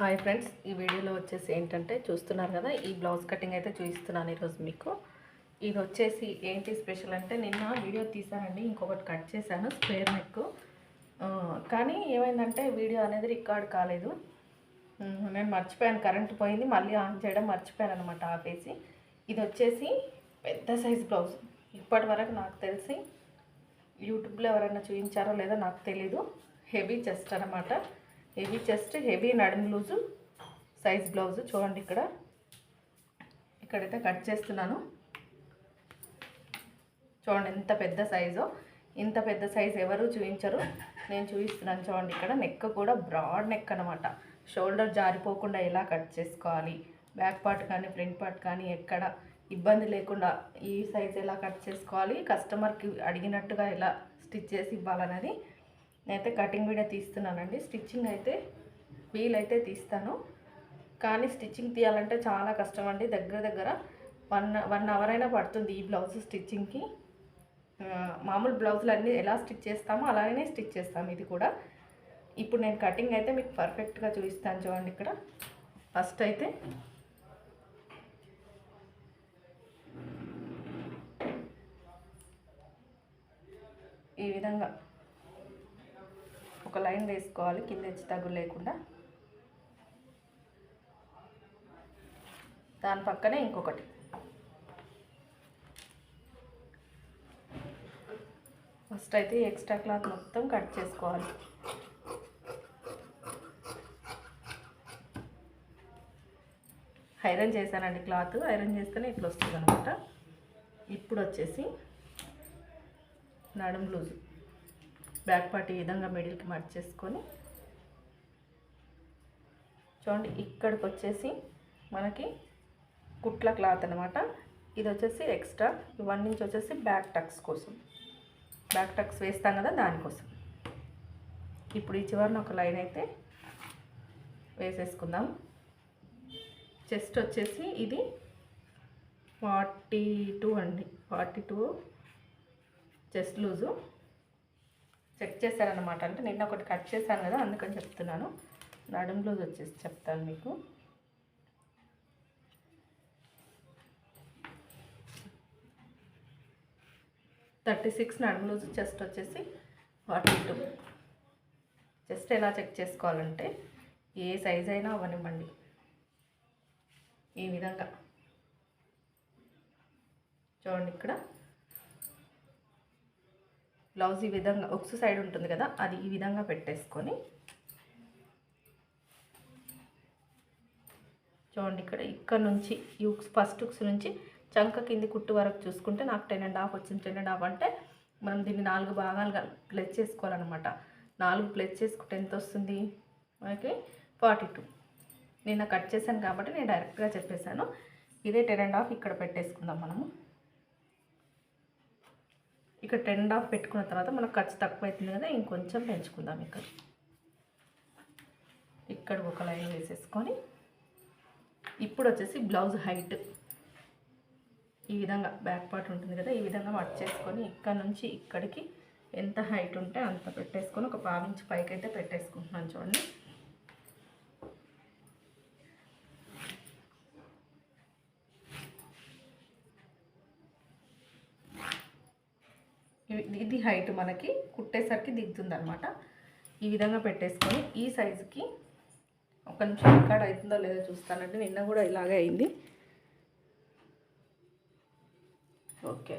Hi friends ఈ వీడియోలో వచ్చేసి ఏంటంటే చూస్తున్నారు కదా ఈ బ్లౌజ్ కటింగ్ అయితే చూపిస్తున్నాను ఈరోజు మీకు. ఇది వచ్చేసి ఏంటి స్పెషల్ అంటే నిన్న వీడియో తీసానండి ఇంకొకటి కట్ చేశాను స్క్వేర్ నెక్. కానీ ఏమైందంటే వీడియో అనేది రికార్డ్ కాలేదు. నేను మర్చిపోయాను కరెంట్ పోయింది మళ్ళీ ఆన్ చేయడం మర్చిపోయాను అనమాట ఆపేసి. ఇది వచ్చేసి పెద్ద సైజ్ బ్లౌజ్. ఇప్పటి వరకు నాకు తెలిసి యూట్యూబ్లో ఎవరైనా చూపించారో లేదో నాకు తెలీదు. హెవీ చెస్ట్ అనమాట హెవీ చెస్ట్ హెవీ నడుము లూజు సైజ్ బ్లౌజ్. చూడండి ఇక్కడ. ఇక్కడైతే కట్ చేస్తున్నాను. చూడండి ఎంత పెద్ద సైజు. ఇంత పెద్ద సైజ్ ఎవరు చూపించరు. నేను చూపిస్తున్నాను చూడండి ఇక్కడ. నెక్ కూడా బ్రాడ్ నెక్ అనమాట షోల్డర్ జారిపోకుండా ఎలా కట్ చేసుకోవాలి? బ్యాక్ పార్ట్ కానీ ఫ్రంట్ పార్ట్ కానీ ఎక్కడ ఇబ్బంది లేకుండా ఈ సైజ్ ఎలా కట్ చేసుకోవాలి? కస్టమర్కి అడిగినట్టుగా ఎలా స్టిచ్ చేసి ఇవ్వాలన్నది నేనైతే కటింగ్ వీడియో తీస్తున్నానండి. స్టిచ్చింగ్ అయితే వీలైతే తీస్తాను. కానీ స్టిచ్చింగ్ తీయాలంటే చాలా కష్టం అండి దగ్గర దగ్గర వన్ వన్ అవర్ అయినా పడుతుంది ఈ బ్లౌజ్ స్టిచ్చింగ్కి. మామూలు బ్లౌజులు అన్నీ ఎలా స్టిచ్ చేస్తామో అలాగనే స్టిచ్ చేస్తాము ఇది కూడా. ఇప్పుడు నేను కటింగ్ అయితే మీకు పర్ఫెక్ట్గా చూపిస్తాను చూడండి ఇక్కడ. ఫస్ట్ అయితే ఈ విధంగా ఒక లైన్ వేసుకోవాలి కింద హెచ్చు తగ్గు లేకుండా. దాని పక్కనే ఇంకొకటి. ఫస్ట్ అయితే ఎక్స్ట్రా క్లాత్ మొత్తం కట్ చేసుకోవాలి. ఐరన్ చేశానండి క్లాత్ ఐరన్ చేస్తేనే ఇట్లా వస్తుంది అనమాట ఇప్పుడు వచ్చేసి నడుం లూజు. బ్యాక్ పార్ట్ ఈ విధంగా మిడిల్కి మర్చేసుకొని చూడండి ఇక్కడికి వచ్చేసి మనకి కుట్ల క్లాత్ అనమాట ఇది వచ్చేసి ఎక్స్ట్రా ఇవన్నీ నుంచి వచ్చేసి బ్యాక్ టక్స్ కోసం. బ్యాక్ టక్స్ వేస్తాం కదా దానికోసం ఇప్పుడు ఈ చివరిన ఒక లైన్ అయితే వేసేసుకుందాం. చెస్ట్ వచ్చేసి ఇది ఫార్టీ టూ అండి. Forty two chest loose check చేశారనమాట అంటే నిన్న ఒకటి కట్ చేశాను కదా అందుకని చెప్తున్నాను. నడుం లూజ్ వచ్చేసి చెప్తాను మీకు. థర్టీ సిక్స్ నడుము లూజ్ చెస్ట్ వచ్చేసి ఫార్టీ టూ. చెస్ట్ ఎలా చెక్ చేసుకోవాలంటే ఏ సైజ్ అయినా అవనివ్వండి ఈ విధంగా. చూడండి ఇక్కడ. బ్లౌజ్ ఈ విధంగా ఒక్స్ సైడ్ ఉంటుంది కదా అది ఈ విధంగా పెట్టేసుకొని చూడండి ఇక్కడ ఇక్కడ నుంచి ఈ ఉక్స్ ఫస్ట్ ఉక్స్ నుంచి చంక కింది కుట్టు వరకు చూసుకుంటే నాకు టెన్ అండ్ హాఫ్ వచ్చింది. టెన్ అండ్ హాఫ్ అంటే మనం దీన్ని నాలుగు భాగాలుగా ప్లెస్ చేసుకోవాలన్నమాట. నాలుగు ప్లెస్ చేసుకుంటే ఎంత వస్తుంది? మనకి ఫార్టీ టూ నేను కట్ చేశాను కాబట్టి నేను డైరెక్ట్గా చెప్పేశాను. ఇదే టెన్ అండ్ హాఫ్ ఇక్కడ పెట్టేసుకుందాం మనము. ఇక్కడ టెన్ ఆఫ్ హాఫ్ పెట్టుకున్న తర్వాత మనకు ఖర్చు తక్కువ అవుతుంది కదా ఇంకొంచెం పెంచుకుందాం ఇక్కడ. ఇక్కడ ఒక లైన్ వేసేసుకొని ఇప్పుడు వచ్చేసి బ్లౌజ్ హైట్. ఈ విధంగా బ్యాక్ పార్ట్ ఉంటుంది కదా ఈ విధంగా మట్ చేసుకొని ఇక్కడ నుంచి ఇక్కడికి ఎంత హైట్ ఉంటే అంత పెట్టేసుకొని ఒక పావించి పైకి అయితే పెట్టేసుకుంటున్నాను చూడండి. ఇది హైట్ మనకి కుట్టేసరికి దిగుతుంది అనమాట ఈ విధంగా పెట్టేసుకొని ఈ సైజుకి ఒక నిమిషం ఇక్కడ అవుతుందో లేదో చూస్తానంటే నిన్న కూడా ఇలాగే అయింది. ఓకే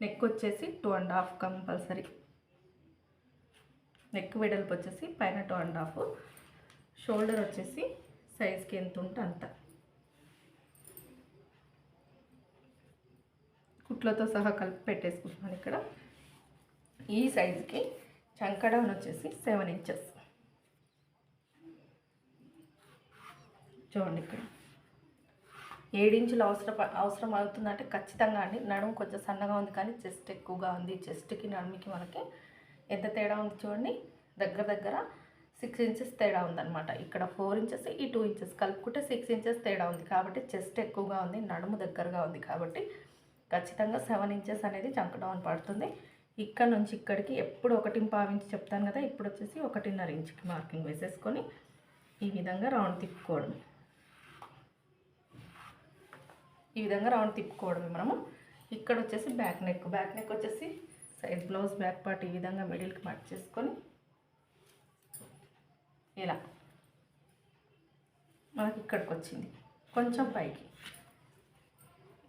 నెక్ వచ్చేసి two and half compulsory neck వెడల్పు వచ్చేసి పైన టూ అండ్ హాఫ్ షోల్డర్ వచ్చేసి సైజ్కి ఎంత ఉంటే అంత. కుట్లతో సహా కలిపి పెట్టేసుకుంటున్నాను ఇక్కడ. ఈ సైజుకి చంకడౌన్ వచ్చేసి సెవెన్ ఇంచెస్ చూడండి ఇక్కడ. ఏడించులు అవసరం అవసరం అవుతుందంటే ఖచ్చితంగా అండి. నడుము కొంచెం సన్నగా ఉంది కానీ చెస్ట్ ఎక్కువగా ఉంది. చెస్ట్కి నడుముకి మనకి ఎంత తేడా ఉంది చూడండి. దగ్గర దగ్గర సిక్స్ ఇంచెస్ తేడా ఉందన్నమాట. ఇక్కడ ఫోర్ ఇంచెస్ ఈ టూ ఇంచెస్ కలుపుకుంటే సిక్స్ ఇంచెస్ తేడా ఉంది. కాబట్టి చెస్ట్ ఎక్కువగా ఉంది నడుము దగ్గరగా ఉంది కాబట్టి ఖచ్చితంగా సెవెన్ ఇంచెస్ అనేది చంక డౌన్ పడుతుంది. ఇక్కడ నుంచి ఇక్కడికి ఎప్పుడు ఒకటి పావించి చెప్తాను కదా ఇప్పుడు వచ్చేసి ఒకటిన్నర ఇంచుకి మార్కింగ్ వేసేసుకొని ఈ విధంగా రౌండ్ తిప్పుకోవడం ఈ విధంగా రౌండ్ తిప్పుకోవడమే మనము. ఇక్కడ వచ్చేసి బ్యాక్ నెక్ బ్యాక్ నెక్ వచ్చేసి సైడ్ బ్లౌజ్ బ్యాక్ పార్ట్ ఈ విధంగా మిడిల్కి మట్ చేసుకొని ఇలా మనకి ఇక్కడికి వచ్చింది. కొంచెం పైకి.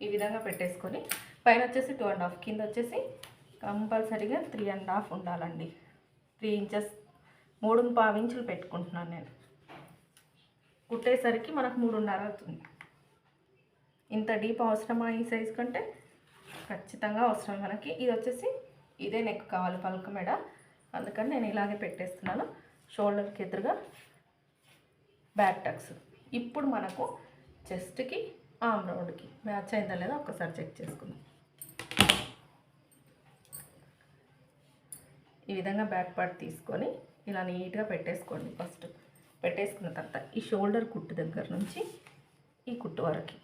ఈ విధంగా పెట్టేసుకొని పైన వచ్చేసి టూ అండ్ హాఫ్ కింద వచ్చేసి కంపల్సరీగా త్రీ అండ్ హాఫ్ ఉండాలండి. త్రీ ఇంచెస్ మూడు పావు ఇంచులు పెట్టుకుంటున్నాను నేను. కుట్టేసరికి మనకు మూడున్నర అవుతుంది. ఇంత డీప్ అవసరమా ఈ సైజ్ కంటే? ఖచ్చితంగా అవసరం మనకి. ఇది వచ్చేసి ఇదే నెక్ కావాలి పలక మెడ. అందుకని నేను ఇలాగే పెట్టేస్తున్నాను. షోల్డర్కి ఎదురుగా బ్యాక్ టక్స్ ఇప్పుడు మనకు చెస్ట్కి ఆమ్ రౌండ్కి మ్యాచ్ అయిందా లేదా ఒక్కసారి చెక్ చేసుకుందాం. ఈ విధంగా బ్యాక్ పార్ట్ తీసుకొని ఇలా నీట్గా పెట్టేసుకోండి ఫస్ట్ పెట్టేసుకున్న తర్వాత ఈ షోల్డర్ కుట్టు దగ్గర నుంచి ఈ కుట్టు వరకు.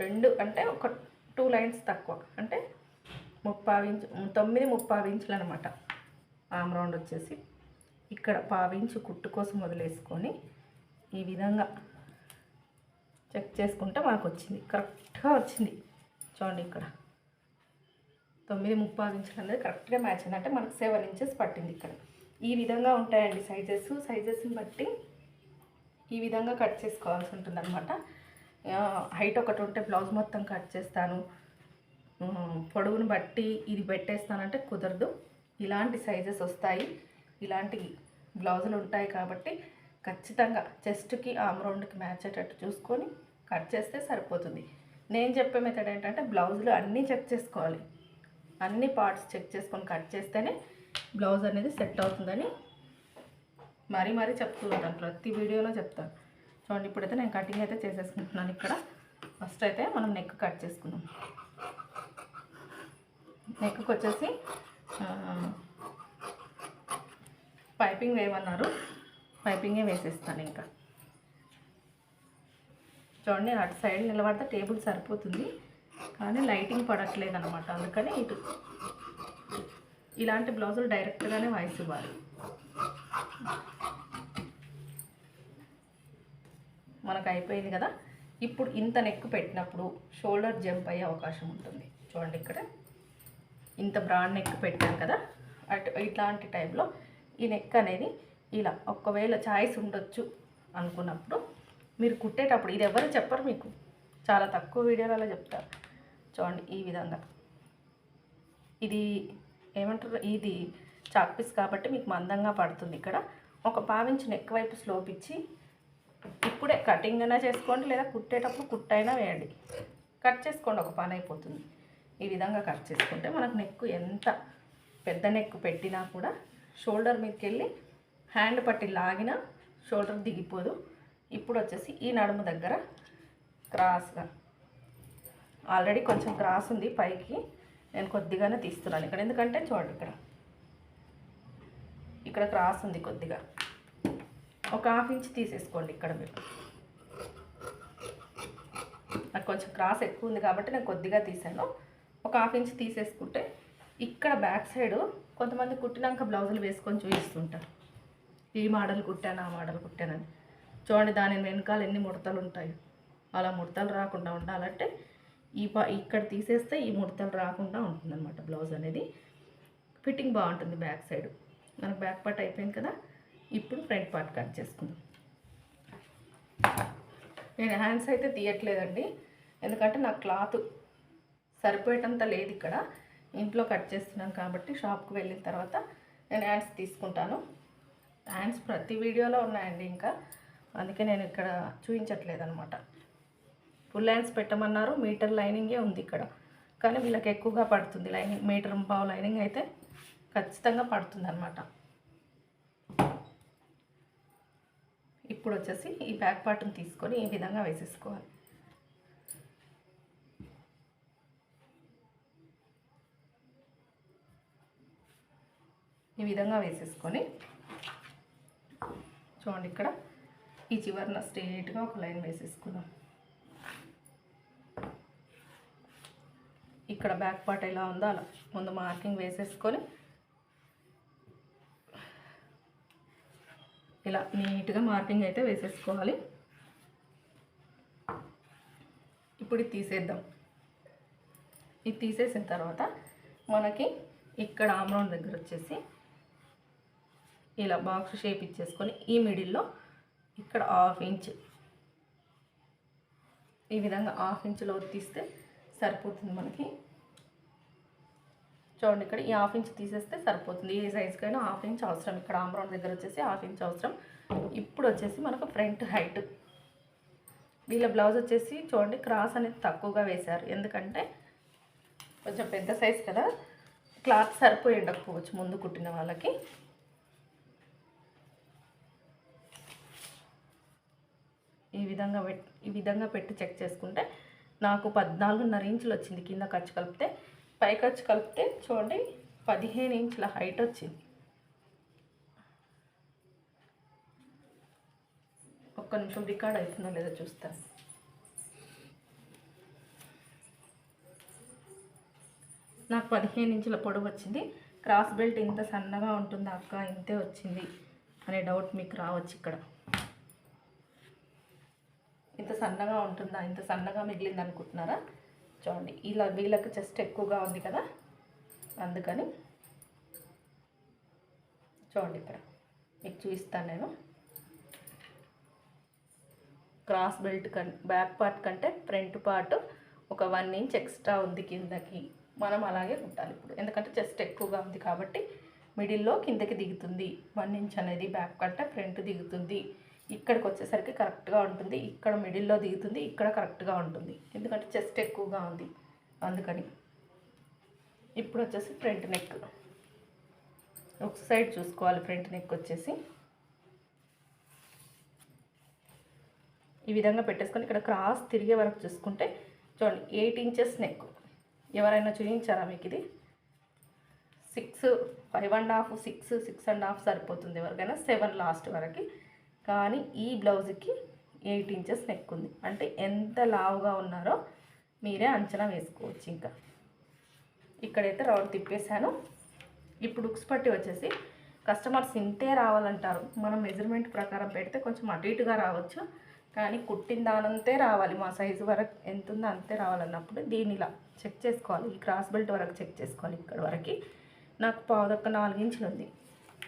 రెండు అంటే ఒక టూ లైన్స్ తక్కువ. అంటే ముప్పావు ఇంచు తొమ్మిది ముప్పావు ఇంచులు అనమాట ఆమ్ రౌండ్ వచ్చేసి. ఇక్కడ పావించు కుట్టు కోసం వదిలేసుకొని ఈ విధంగా చెక్ చేసుకుంటే మనకు వచ్చింది కరెక్ట్గా వచ్చింది. చూడండి ఇక్కడ. తొమ్మిది ముప్పావు ఇంచులు అనేది కరెక్ట్గా మ్యాచ్ అయింది. అంటే మనకు సెవెన్ ఇంచెస్ పట్టింది ఇక్కడ. ఈ విధంగా ఉంటాయండి సైజెస్. సైజెస్ని బట్టి ఈ విధంగా కట్ చేసుకోవాల్సి ఉంటుంది అనమాట హైట్ ఒకటి ఉంటే బ్లౌజ్ మొత్తం కట్ చేస్తాను. పొడవుని బట్టి ఇది పెట్టేస్తానంటే కుదరదు. ఇలాంటి సైజెస్ వస్తాయి. ఇలాంటి బ్లౌజులు ఉంటాయి కాబట్టి ఖచ్చితంగా చెస్ట్కి ఆమ్రౌండ్కి మ్యాచ్ అయ్యేటట్టు చూసుకొని కట్ చేస్తే సరిపోతుంది. నేను చెప్పే మెథడ్ ఏంటంటే బ్లౌజులు అన్నీ చెక్ చేసుకోవాలి. అన్ని పార్ట్స్ చెక్ చేసుకొని కట్ చేస్తేనే బ్లౌజ్ అనేది సెట్ అవుతుందని మరీ మరీ చెప్తూ ఉంటాను. ప్రతి వీడియోలో చెప్తాను. చూడండి ఇప్పుడైతే నేను కటింగ్ అయితే చేసేసుకుంటున్నాను ఇక్కడ. ఫస్ట్ అయితే మనం నెక్ కట్ చేసుకుందాం. నెక్కి వచ్చేసి పైపింగ్ వేయమన్నారు. పైపింగే వేసేస్తాను ఇంకా. చూడండి నేను అటు సైడ్ నిలబడితే టేబుల్ సరిపోతుంది. కానీ లైటింగ్ పడట్లేదు అనమాట అందుకని ఇటు. ఇలాంటి బ్లౌజులు డైరెక్ట్గానే వాయిస్ ఇవ్వాలి మనకు అయిపోయింది కదా? ఇప్పుడు ఇంత నెక్ పెట్టినప్పుడు షోల్డర్ జంప్ అయ్యే అవకాశం ఉంటుంది. చూడండి ఇక్కడ. ఇంత బ్రాడ్ నెక్ పెట్టాను కదా? అటు ఇట్లాంటి టైంలో ఈ నెక్ అనేది ఇలా ఒకవేళ ఛాయిస్ ఉండొచ్చు అనుకున్నప్పుడు మీరు కుట్టేటప్పుడు ఇది ఎవరు చెప్పరు మీకు. చాలా తక్కువ వీడియోలలో చెప్తారు. చూడండి ఈ విధంగా. ఇది ఏమంటారు? ఇది చాక్ పీస్ కాబట్టి మీకు మందంగా పడుతుంది ఇక్కడ. ఒక పావించి నెక్ వైపు స్లోప్ ఇచ్చి ఇప్పుడే కటింగ్ అయినా చేసుకోండి లేదా కుట్టేటప్పుడు కుట్టైనా వేయండి. కట్ చేసుకోండి ఒక పని అయిపోతుంది. ఈ విధంగా కట్ చేసుకుంటే మనకు నెక్ ఎంత పెద్ద నెక్ పెట్టినా కూడా షోల్డర్ మీదకి వెళ్ళి హ్యాండ్ పట్టి లాగినా షోల్డర్ దిగిపోదు. ఇప్పుడు వచ్చేసి ఈ నడుము దగ్గర క్రాస్గా. ఆల్రెడీ కొంచెం క్రాస్ ఉంది పైకి. నేను కొద్దిగానే తీస్తున్నాను ఇక్కడ. ఎందుకంటే చూడండి ఇక్కడ. ఇక్కడ క్రాస్ ఉంది కొద్దిగా. ఒక హాఫ్ ఇంచ్ తీసేసుకోండి ఇక్కడ మీరు. నాకు కొంచెం క్రాస్ ఎక్కువ ఉంది కాబట్టి నేను కొద్దిగా తీసాను. ఒక హాఫ్ ఇంచ్ తీసేసుకుంటే ఇక్కడ బ్యాక్ సైడ్ కొంతమంది కుట్టినాక బ్లౌజులు వేసుకొని చూపిస్తుంటారు. ఈ మోడల్ కుట్టాను ఆ మోడల్ కుట్టానని. చూడండి దాని వెనకాల ఎన్ని ముడతలు ఉంటాయి. అలా ముడతలు రాకుండా ఉండాలంటే ఈ పా ఇక్కడ తీసేస్తే ఈ ముడతలు రాకుండా ఉంటుందన్నమాట బ్లౌజ్ అనేది. ఫిట్టింగ్ బాగుంటుంది బ్యాక్ సైడ్. మనకు బ్యాక్ పార్ట్ అయిపోయింది కదా. ఇప్పుడు ఫ్రంట్ పార్ట్ కట్ చేసుకుందాం. నేను హ్యాండ్స్ అయితే తీయట్లేదండి. ఎందుకంటే నాకు క్లాత్ సరిపోయేటంత లేదు ఇక్కడ. ఇంట్లో కట్ చేస్తున్నాను కాబట్టి షాప్కి వెళ్ళిన తర్వాత నేను హ్యాండ్స్ తీసుకుంటాను. హ్యాండ్స్ ప్రతి వీడియోలో ఉన్నాయండి ఇంకా. అందుకే నేను ఇక్కడ చూపించట్లేదు అనమాట ఫుల్ హ్యాండ్స్ పెట్టమన్నారు మీటర్ లైనింగే ఉంది ఇక్కడ. కానీ వీళ్ళకి ఎక్కువగా పడుతుంది. లైనింగ్ మీటర్ పావు లైనింగ్ అయితే ఖచ్చితంగా పడుతుంది అనమాట ఇప్పుడు వచ్చేసి ఈ బ్యాక్ పార్ట్ని తీసుకొని ఈ విధంగా వేసేసుకోవాలి. ఈ విధంగా వేసేసుకొని చూడండి ఇక్కడ. ఈ చివరిన స్ట్రేట్గా ఒక లైన్ వేసేసుకుందాం. ఇక్కడ బ్యాక్ పార్ట్ ఎలా ఉందో అలా ముందు మార్కింగ్ వేసేసుకొని ఇలా నీట్గా మార్కింగ్ అయితే వేసేసుకోవాలి. ఇప్పుడు ఇది తీసేద్దాం. ఇది తీసేసిన తర్వాత మనకి ఇక్కడ ఆమ్రౌండ్ దగ్గర వచ్చేసి ఇలా బాక్స్ షేప్ ఇచ్చేసుకొని ఈ మిడిల్లో ఇక్కడ హాఫ్ ఇంచ్. ఈ విధంగా హాఫ్ ఇంచ్లో తీస్తే సరిపోతుంది మనకి. చూడండి ఇక్కడ ఈ హాఫ్ ఇంచ్ తీసేస్తే సరిపోతుంది. ఏ సైజ్కైనా హాఫ్ ఇంచ్ అవసరం. ఇక్కడ ఆమ్రౌండ్ దగ్గర వచ్చేసి హాఫ్ ఇంచ్ అవసరం. ఇప్పుడు వచ్చేసి మనకు ఫ్రంట్ హైట్. వీళ్ళ బ్లౌజ్ వచ్చేసి చూడండి క్రాస్ అనేది తక్కువగా వేశారు. ఎందుకంటే కొంచెం పెద్ద సైజ్ కదా. క్లాత్ సరిపోయి ఉండకపోవచ్చు ముందు కుట్టిన వాళ్ళకి. ఈ విధంగా ఈ విధంగా పెట్టి చెక్ చేసుకుంటే నాకు పద్నాలుగున్నర ఇంచులు వచ్చింది. కింద ఖర్చు కలిపితే పై ఖర్చు కలిపితే చూడండి పదిహేను ఇంచుల హైట్ వచ్చింది. ఒక్క నిమిషం రికార్డ్ అవుతుందో లేదో చూస్తాను నాకు పదిహేను ఇంచుల పొడవు వచ్చింది. క్రాస్ బెల్ట్ ఇంత సన్నగా ఉంటుందా అక్క? ఇంతే వచ్చింది అనే డౌట్ మీకు రావచ్చు ఇక్కడ. సన్నగా ఉంటుందా? ఇంత సన్నగా మిగిలింది అనుకుంటున్నారా చూడండి ఇలా వీళ్ళకి చెస్ట్ ఎక్కువగా ఉంది కదా? అందుకని చూడండి ఇక్కడ మీకు చూపిస్తాను నేను. Cross belt cum back part కంటే ఫ్రంట్ పార్ట్ ఒక వన్ ఇంచ్ ఎక్స్ట్రా ఉంది కిందకి. మనం అలాగే కుట్టాలి ఇప్పుడు. ఎందుకంటే చెస్ట్ ఎక్కువగా ఉంది కాబట్టి మిడిల్లో కిందకి దిగుతుంది. వన్ ఇంచ్ అనేది బ్యాక్ కంటే ఫ్రంట్ దిగుతుంది. ఇక్కడికి వచ్చేసరికి కరెక్ట్గా ఉంటుంది. ఇక్కడ మిడిల్లో దిగుతుంది ఇక్కడ కరెక్ట్గా ఉంటుంది. ఎందుకంటే చెస్ట్ ఎక్కువగా ఉంది. అందుకని ఇప్పుడు వచ్చేసి ఫ్రంట్ నెక్. ఒక సైడ్ చూసుకోవాలి. ఫ్రంట్ నెక్ వచ్చేసి ఈ విధంగా పెట్టేసుకొని ఇక్కడ క్రాస్ తిరిగే వరకు చూసుకుంటే చూడండి ఎయిట్ ఇంచెస్ నెక్. ఎవరైనా చూపించారా మీకు ఇది? Six five and half six six and half సరిపోతుంది ఎవరికైనా. సెవెన్ లాస్ట్ వరకు. కానీ ఈ బ్లౌజ్కి ఎయిట్ ఇంచెస్ నెక్ ఉంది. అంటే ఎంత లావుగా ఉన్నారో మీరే అంచనా వేసుకోవచ్చు ఇంకా. ఇక్కడైతే రౌండ్ తిప్పేశాను. ఇప్పుడు ఉక్స్ పట్టి వచ్చేసి కస్టమర్స్ ఇంతే రావాలంటారు. మనం మెజర్మెంట్ ప్రకారం పెడితే కొంచెం అటు ఇటుగా రావచ్చు. కానీ కుట్టిన దానంతే రావాలి. మా సైజు వరకు ఎంత ఉందో అంతే రావాలన్నప్పుడు దీనిలా ఇలా చెక్ చేసుకోవాలి. ఈ క్రాస్ బెల్ట్ వరకు చెక్ చేసుకోవాలి ఇక్కడ వరకు. నాకు పావుదక్క నాలుగు ఇంచులు ఉంది.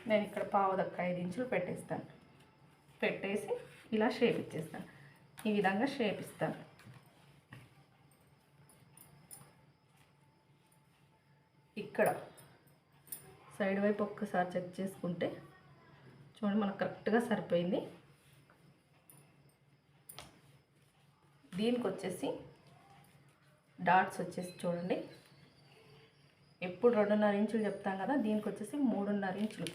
నేను ఇక్కడ పావుదక్క ఐదు ఇంచులు పెట్టేస్తాను. పెట్టేసి ఇలా షేప్ ఇచ్చేస్తాను. ఈ విధంగా షేప్ ఇస్తాను. ఇక్కడ సైడ్ వైపు ఒక్కసారి చెక్ చేసుకుంటే చూడండి మనకు కరెక్ట్గా సరిపోయింది. దీనికి వచ్చేసి డాట్స్ వచ్చేసి చూడండి. ఎప్పుడు రెండున్నర ఇంచులు చెప్తాం కదా దీనికి వచ్చేసి మూడున్నర ఇంచులు.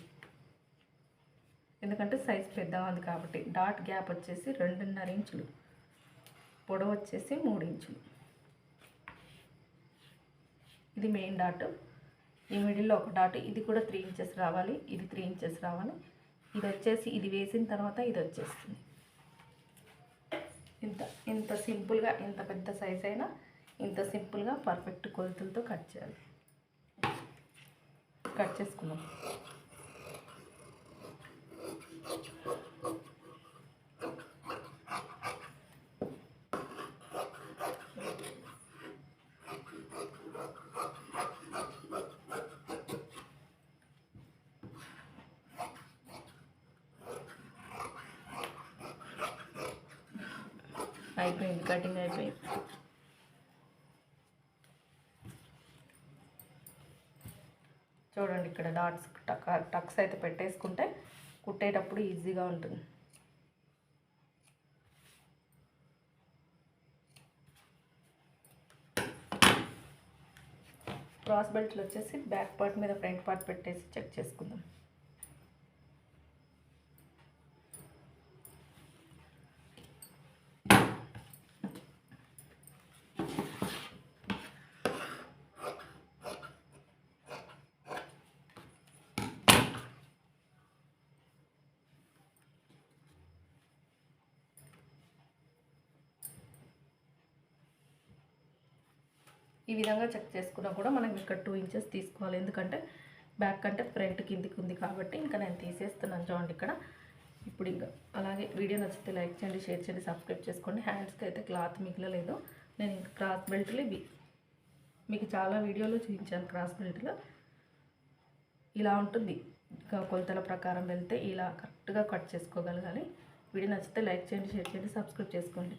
ఎందుకంటే సైజ్ పెద్దగా ఉంది కాబట్టి. డాట్ గ్యాప్ వచ్చేసి రెండున్నర ఇంచులు. పొడవు వచ్చేసి మూడు ఇంచులు. ఇది మెయిన్ డాట్ ఈ మిడిల్లో ఒక డాట్ ఇది కూడా త్రీ ఇంచెస్ రావాలి. ఇది త్రీ ఇంచెస్ రావాలి. ఇది వచ్చేసి ఇది వేసిన తర్వాత ఇది వచ్చేస్తుంది. ఇంత ఇంత సింపుల్గా ఇంత పెద్ద సైజ్ అయినా ఇంత సింపుల్గా పర్ఫెక్ట్ కొలతలతో కట్ చేయాలి. కట్ చేసుకున్నాం అయిపోయింది కటింగ్ అయిపోయింది. చూడండి ఇక్కడ డాట్స్ టక్ టక్స్ అయితే పెట్టేసుకుంటే కుట్టేటప్పుడు ఈజీగా ఉంటుంది. క్రాస్ బెల్ట్లు వచ్చేసి బ్యాక్ పార్ట్ మీద ఫ్రంట్ పార్ట్ పెట్టేసి చెక్ చేసుకుందాం. ఈ విధంగా చెక్ చేసుకున్నా కూడా మనం ఇక్కడ టూ ఇంచెస్ తీసుకోవాలి. ఎందుకంటే బ్యాక్ కంటే ఫ్రంట్ కిందికి ఉంది కాబట్టి ఇంకా నేను తీసేస్తున్నాను చూడండి ఇక్కడ. ఇప్పుడు ఇంకా అలాగే వీడియో నచ్చితే లైక్ చేయండి షేర్ చేయండి సబ్స్క్రైబ్ చేసుకోండి. హ్యాండ్స్కి అయితే క్లాత్ మిగలలేదు నేను ఇంకా క్రాస్ బెల్ట్లు ఇవి మీకు చాలా వీడియోలు చూపించాను క్రాస్ బెల్ట్లో ఇలా ఉంటుంది. ఇంకా కొలతల ప్రకారం వెళ్తే ఇలా కరెక్ట్గా కట్ చేసుకోగలగాలి. వీడియో నచ్చితే లైక్ చేయండి షేర్ చేయండి సబ్స్క్రైబ్ చేసుకోండి.